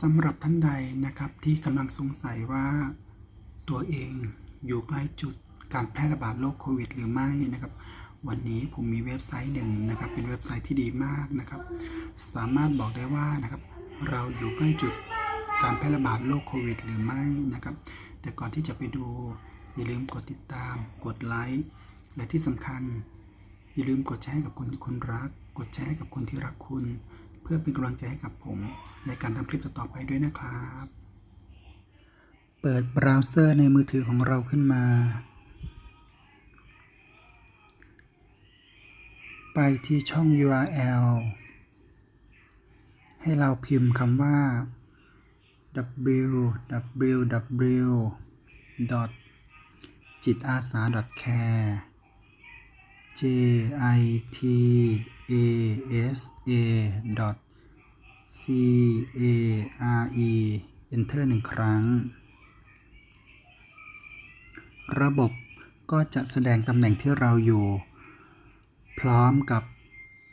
สำหรับท่านใดนะครับที่กำลังสงสัยว่าตัวเองอยู่ใกล้จุดการแพร่ระบาดโรคโควิด หรือไม่นะครับ วันนี้ผมมีเว็บไซต์หนึ่งนะครับ เป็นเว็บไซต์ที่ดีมากนะครับ สามารถบอกได้ว่านะครับ เราอยู่ใกล้จุดการแพร่ระบาดโรคโควิด หรือไม่นะครับ แต่ก่อนที่จะไปดูอย่าลืมกดติดตาม กดไลค์และที่สำคัญ อย่าลืมกดแชร์กับคนที่คุณรัก กดแชร์กับคนที่รักคุณ เพื่อเป็นกำลังใจให้กับผมในการทำคลิปต่อๆไปด้วยนะครับ เปิดเบราว์เซอร์ในมือถือของเราขึ้นมา ไปที่ช่อง URL ให้เราพิมพ์คำว่า www. จิตอาสา care j i t s a c a r e enter หนึ่งครั้ง ระบบก็จะแสดงตำแหน่งที่เราอยู่ พร้อมกับ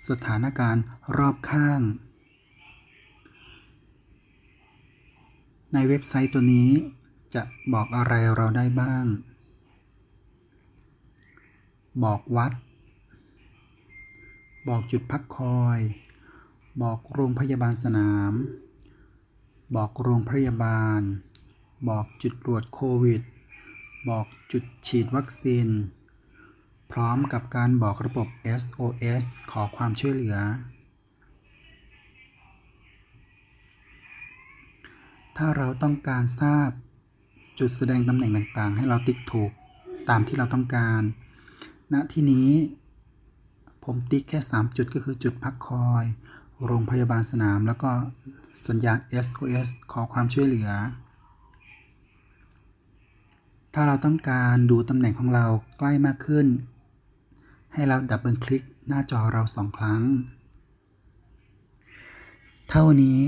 สถานการณ์รอบข้าง ในเว็บไซต์ตัวนี้จะบอกอะไรเราได้บ้าง บอกวัด บอกจุดพักคอย บอกโรงพยาบาลสนาม บอกโรงพยาบาล บอกจุดตรวจโควิด บอกจุดฉีดวัคซีน พร้อมกับการบอกระบบ SOS ขอความช่วยเหลือ ถ้าเราต้องการทราบจุดแสดงตำแหน่งต่างๆ ให้เราติ๊กถูกตามที่เราต้องการ ณ ที่นี้ ผมติ๊กแค่ 3 จุดก็คือจุดพักคอย โรงพยาบาลสนาม แล้วก็สัญญาณ SOS ขอความช่วยเหลือ ถ้าเราต้องการดูตำแหน่งของเราใกล้มากขึ้น ให้เราดับเบิลคลิกหน้าจอเราสองครั้ง เท่านี้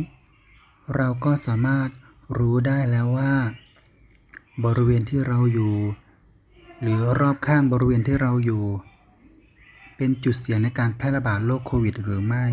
เราก็สามารถรู้ได้แล้วว่า บริเวณที่เราอยู่ หรือรอบข้างบริเวณที่เราอยู่ เป็นจุดเสี่ยงในการแพร่ระบาดโรคโควิดหรือไม่